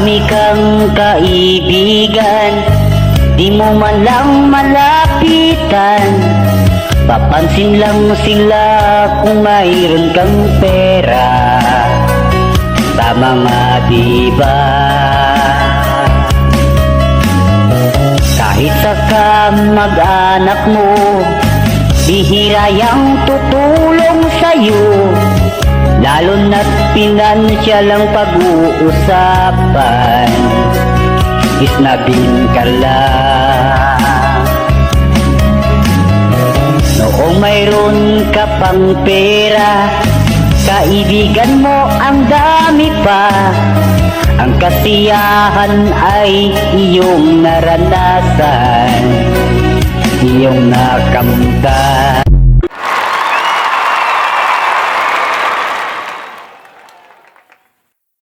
Marami kang kaibigan Di mo man lang malapitan Papansin lang sila kung mayroon kang pera Tama nga diba? Kahit sa kamag-anak mo Bihira yang tutulong sa'yo Lalo na't pinansya lang pag-uusapan. Isnabing ka lang. Noong mayroon ka pang pera Kaibigan mo ang dami pa. Ang kasiyahan ay iyong naranasan Iyong nakamtan